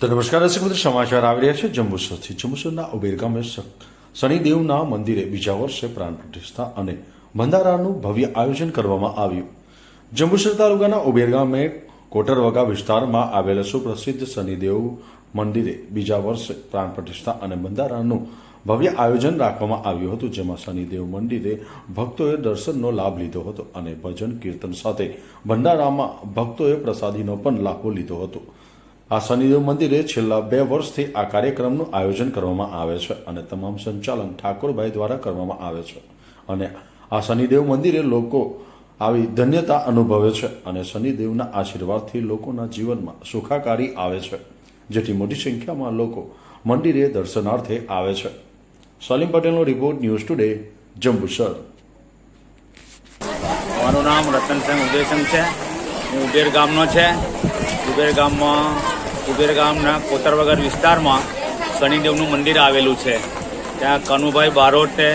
તો નમસ્કાર દર્શક મિત્રો, સમાચાર આવી રહ્યા છે જંબુસરથી. જંબુસરના ઉબેર ગામે શનિદેવના મંદિરે બીજા વર્ષે પ્રાણ પ્રતિષ્ઠા અને ભંડારાનું ભવ્ય આયોજન કરવામાં આવ્યું. જંબુસર તાલુકાના ઉબેર ગામે કોટરવગા વિસ્તારમાં આવેલા સુપ્રસિદ્ધ શનિદેવ મંદિરે બીજા વર્ષે પ્રાણ પ્રતિષ્ઠા અને ભંડારાનું ભવ્ય આયોજન રાખવામાં આવ્યું હતું, જેમાં શનિદેવ મંદિરે ભક્તોએ દર્શનનો લાભ લીધો હતો અને ભજન કીર્તન સાથે ભંડારામાં ભક્તોએ પ્રસાદીનો પણ લાભો લીધો હતો. આ શનિદેવ મંદિરે છેલ્લા બે વર્ષથી આ કાર્યક્રમનું આયોજન કરવામાં આવે છે અને તમામ સંચાલન ઠાકોરભાઈ દ્વારા કરવામાં આવે છે. અને આ શનિદેવ મંદિરે લોકો આવી ધન્યતા અનુભવે છે અને શનિદેવના આશીર્વાદથી લોકોના જીવનમાં સુખાકારી આવે છે. જેથી મોટી સંખ્યામાં લોકો મંદિરે દર્શનાર્થે આવે છે. સલીમ પટેલનો રિપોર્ટ ન્યૂઝ ટુડે, જંબુસર. મારું નામ રતનસિંહ ઉદયસિંહ છે. હું ઉબેર ગામનો છે. ઉબેર ગામમાં ઉબેર ગામના કોતરવગર વિસ્તારમાં શનિદેવનું મંદિર આવેલું છે. ત્યાં કનુભાઈ બારોટે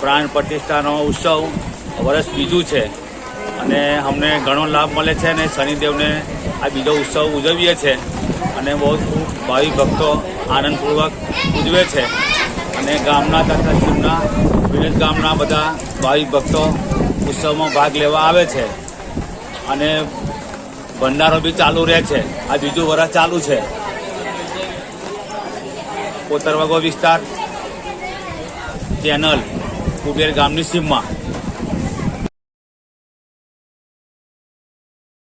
પ્રાણ પ્રતિષ્ઠાનો ઉત્સવ વર્ષ બીજું છે. અને અમને ઘણો લાભ મળે છે અને શનિદેવને આ બીજો ઉત્સવ ઉજવીએ છીએ અને બહુ ખૂબ ભાવિ ભક્તો આનંદપૂર્વક ઉજવે છે. અને ગામના તથા શિવના વિવિધ ગામના બધા ભાવિ ભક્તો ઉત્સવમાં ભાગ લેવા આવે છે. અને ભંડારો બી ચાલુ રહે છે. આ બીજું વર્ષ ચાલુ છે. કોતરવાગો વિસ્તાર, ચેનલ, કુબેર ગામની સીમમાં.